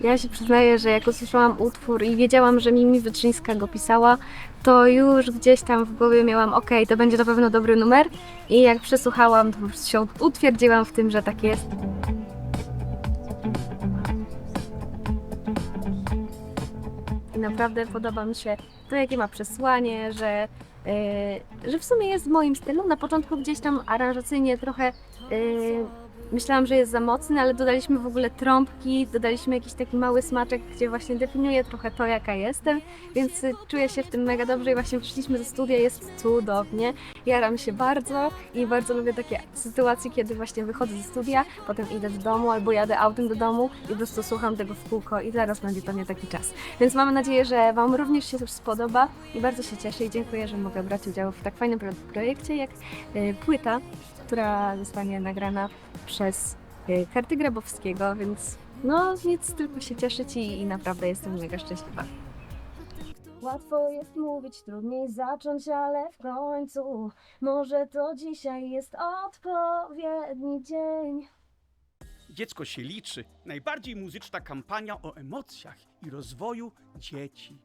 Ja się przyznaję, że jak usłyszałam utwór i wiedziałam, że Mimi Wytrzyńska go pisała, to już gdzieś tam w głowie miałam, okej, to będzie na pewno dobry numer. I jak przesłuchałam, to się utwierdziłam w tym, że tak jest. I naprawdę podoba mi się to, jakie ma przesłanie, że, yy, że w sumie jest w moim stylu. Na początku gdzieś tam aranżacyjnie trochę yy, myślałam, że jest za mocny, ale dodaliśmy w ogóle trąbki, dodaliśmy jakiś taki mały smaczek, gdzie właśnie definiuje trochę to, jaka jestem, więc y, czuję się w tym mega dobrze i właśnie przyszliśmy do studia, jest cudownie. Jaram się bardzo i bardzo lubię takie sytuacje, kiedy właśnie wychodzę ze studia, potem idę do domu albo jadę autem do domu i po prostu słucham tego w kółko i zaraz będzie pewnie taki czas. Więc mam nadzieję, że Wam również się spodoba i bardzo się cieszę i dziękuję, że mogę brać udział w tak fajnym pro- projekcie jak y, płyta, która zostanie nagrana przez y, Karty Grabowskiego, więc no nic, tylko się cieszyć i, i naprawdę jestem mega szczęśliwa. Łatwo jest mówić, trudniej zacząć, ale w końcu może to dzisiaj jest odpowiedni dzień. Dziecko się liczy. Najbardziej muzyczna kampania o emocjach i rozwoju dzieci.